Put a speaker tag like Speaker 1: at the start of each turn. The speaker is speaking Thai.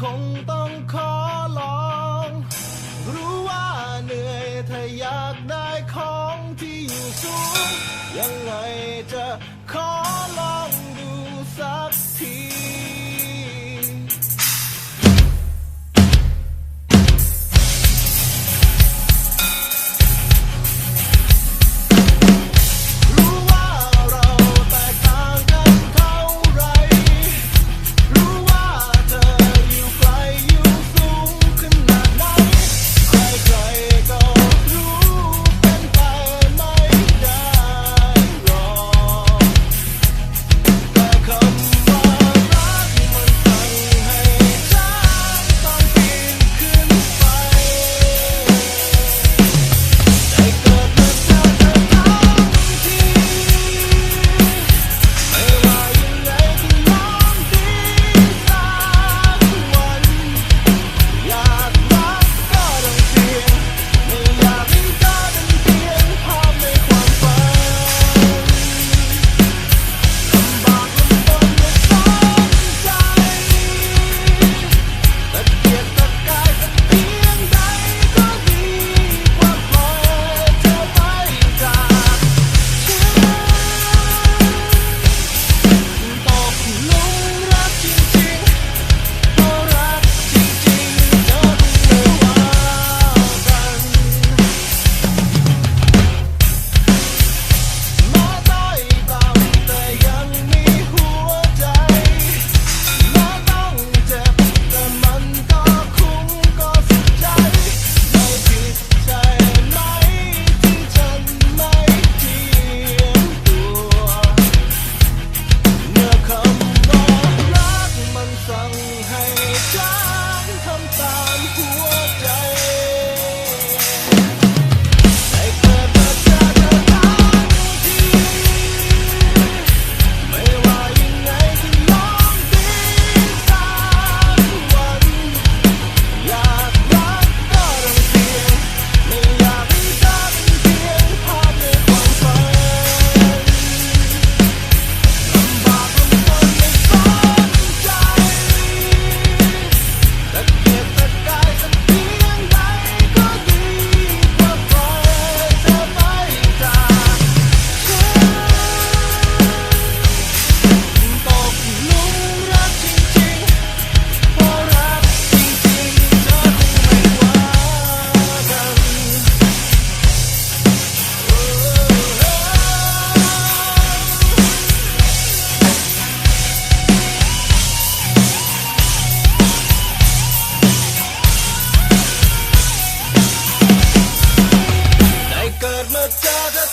Speaker 1: คงต้องขอลอง รู้ว่าเหนื่อยถ้าอยากได้ของที่อยู่สูงยังไง hypnotize